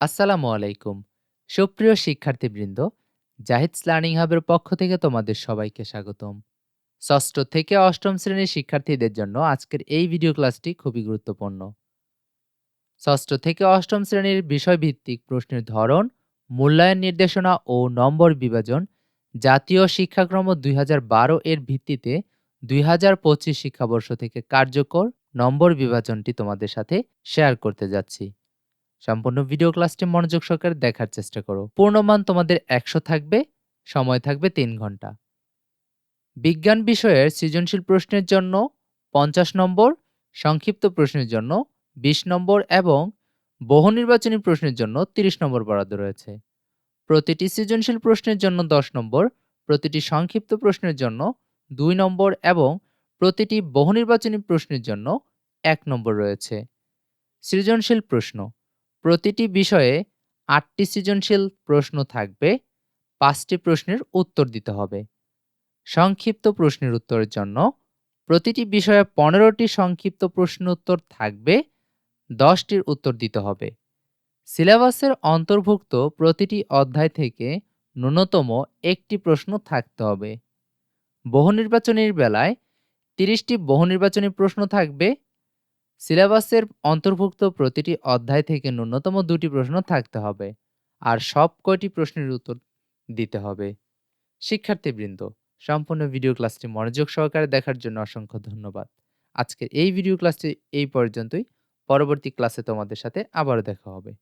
আসসালামু আলাইকুম। সুপ্রিয় শিক্ষার্থীবৃন্দ জাহিদস লার্নিং হাবের পক্ষ থেকে তোমাদের সবাইকে স্বাগতম। ষষ্ঠ থেকে অষ্টম শ্রেণির শিক্ষার্থীদের জন্য আজকের এই ভিডিও ক্লাসটি খুবই গুরুত্বপূর্ণ। ষষ্ঠ থেকে অষ্টম শ্রেণির বিষয়ভিত্তিক প্রশ্নের ধরন, মূল্যায়ন নির্দেশনা ও নম্বর বিভাজন জাতীয় শিক্ষাক্রম দুই হাজার বারো এর ভিত্তিতে দুই হাজার পঁচিশ শিক্ষাবর্ষ থেকে কার্যকর নম্বর বিভাজনটি তোমাদের সাথে শেয়ার করতে যাচ্ছি। সম্পূর্ণ ভিডিও ক্লাসটি মনোযোগ সহকারে দেখার চেষ্টা করো। পূর্ণমান তোমাদের একশো থাকবে, সময় থাকবে তিন ঘণ্টা। বিজ্ঞান বিষয়ের সৃজনশীল প্রশ্নের জন্য পঞ্চাশ নম্বর, সংক্ষিপ্ত প্রশ্নের জন্য ২০ নম্বর এবং বহু নির্বাচনী প্রশ্নের জন্য ৩০ নম্বর বরাদ্দ রয়েছে। প্রতিটি সৃজনশীল প্রশ্নের জন্য ১০ নম্বর, প্রতিটি সংক্ষিপ্ত প্রশ্নের জন্য দুই নম্বর এবং প্রতিটি বহু নির্বাচনী প্রশ্নের জন্য এক নম্বর রয়েছে। সৃজনশীল প্রশ্ন প্রতিটি বিষয়ে আটটি সৃজনশীল প্রশ্ন থাকবে, পাঁচটি প্রশ্নের উত্তর দিতে হবে। সংক্ষিপ্ত প্রশ্নের উত্তরের জন্য প্রতিটি বিষয়ে পনেরোটি সংক্ষিপ্ত প্রশ্ন উত্তর থাকবে, দশটির উত্তর দিতে হবে। সিলেবাসের অন্তর্ভুক্ত প্রতিটি অধ্যায় থেকে ন্যূনতম একটি প্রশ্ন থাকতে হবে। বহু নির্বাচনীর বেলায় তিরিশটি বহু নির্বাচনী প্রশ্ন থাকবে সিলেবাসের অন্তর্ভুক্ত প্রতিটি অধ্যায় থেকে ন্যূনতম দুটি প্রশ্ন থাকতে হবে আর সব কয়টি প্রশ্নের উত্তর দিতে হবে। শিক্ষার্থীবৃন্দ, সম্পূর্ণ ভিডিও ক্লাসটি মনোযোগ সহকারে দেখার জন্য অসংখ্য ধন্যবাদ। আজকের এই ভিডিও ক্লাসটি এই পর্যন্তই। পরবর্তী ক্লাসে তোমাদের সাথে আবারও দেখা হবে।